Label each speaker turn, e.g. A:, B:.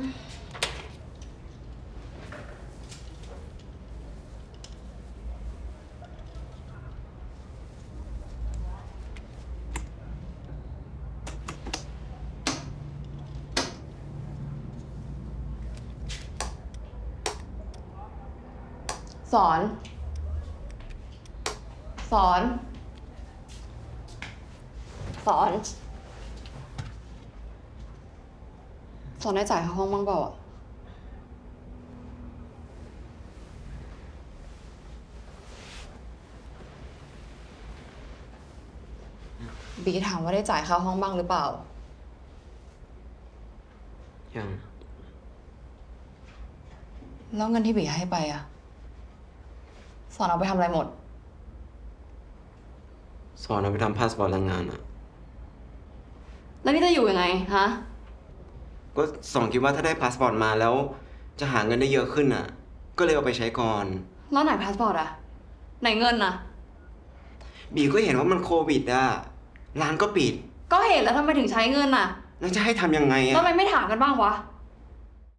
A: สอน สอน สอน สอนได้จ่ายค่าห้องบ้างเปล่าอะบีถามว่าได้จ่ายค่าห้องบ้างหรือเปล่า
B: ยัง
A: แล้วเงินที่บีให้ไปอะสอนเอาไปทำอะไรหมด
B: สอนเอาไปทำพาสปอร์ตแรงงานอะ
A: แล้วนี่จะอยู่ยังไงฮะ
B: ก็สองคิดว่าถ้าได้พาสปอร์ตมาแล้ว จะหาเงินได้เยอะขึ้นอะก็เลยเอาไปใช้ก่อน
A: แล้วไหนพาสปอร์ตอะไหนเงินนะ
B: บีก็เห็นว่ามันโควิดอะร้านก็ปิด
A: ก็เห็นแล้วทำไมถึงใช้เงินน่ะ
B: แล้วจะให้ทำยังไง
A: แล้ว
B: อะ
A: ทำไมไม่ถามกันบ้างวะ